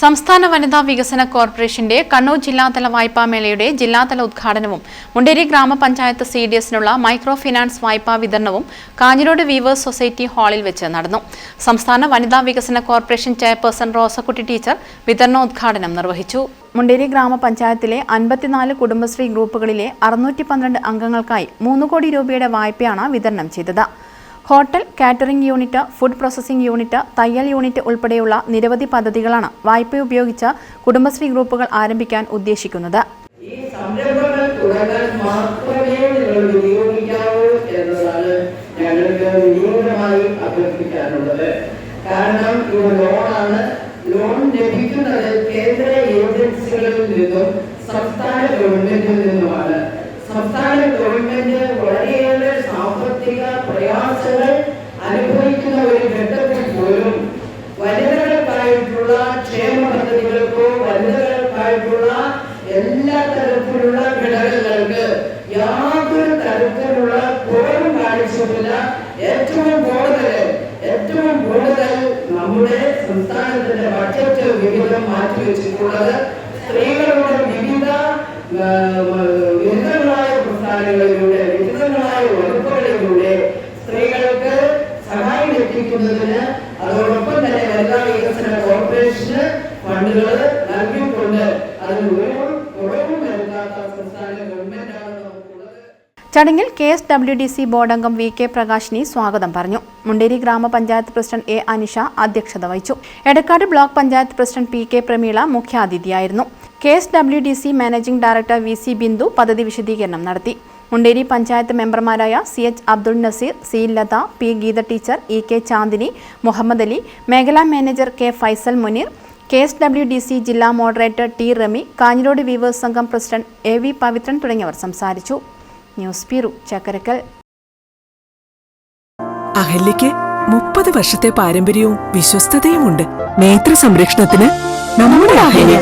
സംസ്ഥാന വനിതാ വികസന കോർപ്പറേഷന്റെ കണ്ണൂർ ജില്ലാതല വായ്പാ മേളയുടെ ജില്ലാതല ഉദ്ഘാടനവും മുണ്ടേരി ഗ്രാമപഞ്ചായത്ത് സി ഡി എസിനുള്ള മൈക്രോ ഫിനാൻസ് വായ്പാ വിതരണവും കാഞ്ഞിരോട് വീവേഴ്സ് സൊസൈറ്റി ഹാളിൽ വെച്ച് നടന്നു. സംസ്ഥാന വനിതാ വികസന കോർപ്പറേഷൻ ചെയർപേഴ്സൺ റോസക്കുട്ടി ടീച്ചർ വിതരണോദ്ഘാടനം നിർവഹിച്ചു. മുണ്ടേരി ഗ്രാമപഞ്ചായത്തിലെ അൻപത്തിനാല് കുടുംബശ്രീ ഗ്രൂപ്പുകളിലെ അറുന്നൂറ്റി പന്ത്രണ്ട് അംഗങ്ങൾക്കായി മൂന്ന് കോടി രൂപയുടെ വായ്പയാണ് വിതരണം ചെയ്തത്. Hotel catering unit food processing unit തയ്യൽ യൂണിറ്റ് ഉൾപ്പെടെയുള്ള നിരവധി പദ്ധതികളാണ് വായ്പ ഉപയോഗിച്ച കുടുംബശ്രീ ഗ്രൂപ്പുകൾ ആരംഭിക്കാൻ ഉദ്ദേശിക്കുന്നത്. കാരണം ലോണാണ്. ലോൺ കേന്ദ്ര ഏജൻസികളിൽ നിന്നും സംസ്ഥാന ഗവൺമെന്റിൽ നിന്നുമാണ്. സംസ്ഥാന ഗവൺമെന്റ് വളരെയേറെ സാമ്പത്തിക പ്രയാസങ്ങൾ അനുഭവിക്കുന്ന ഒരു ഘട്ടത്തിൽ പോലും വനിതകൾക്കായിട്ടുള്ള ക്ഷേമ പദ്ധതികൾക്കോ വനിതകൾക്കായിട്ടുള്ള എല്ലാ തരത്തിലുള്ള ഘടകങ്ങൾക്ക് യാതൊരു തരത്തിലുള്ള കുറവും കാണിച്ചിട്ടില്ല. ഏറ്റവും കൂടുതൽ ഏറ്റവും കൂടുതൽ നമ്മുടെ സംസ്ഥാനത്തിന്റെ ബഡ്ജറ്റ് വിഹിതം മാറ്റിവെച്ചിട്ടുള്ളത് സ്ത്രീകളുടെ അതിന് ഒരു ചടങ്ങിൽ K S W D C board അംഗം വി കെ പ്രകാശിനി സ്വാഗതം പറഞ്ഞു. മുണ്ടേരി ഗ്രാമപഞ്ചായത്ത് പ്രസിഡന്റ് എ അനിഷ അധ്യക്ഷത വഹിച്ചു. Edakkad block panchayat president P K Prameela മുഖ്യാതിഥിയായിരുന്നു. K S W D C managing director V C Bindu പദ്ധതി വിശദീകരണം നടത്തി. മുണ്ടേരി പഞ്ചായത്ത് മെമ്പർമാരായ C H Abdul Naseer C Latha P Geetha teacher E K Chandini Muhammad Ali മേഖലാ manager K Faisal Muneer K S W D C ജില്ലാ moderator T Rami Kanhirode weavers സംഘം president A V Pavithran തുടങ്ങിയവർ സംസാരിച്ചു. News bureau Chakkarakkal. അഹല്യയ്ക്ക് മുപ്പത് വർഷത്തെ പാരമ്പര്യവും വിശ്വസ്തതയുമുണ്ട്. നേത്ര സംരക്ഷണത്തിന് നമ്മുടെ അഹല്യ.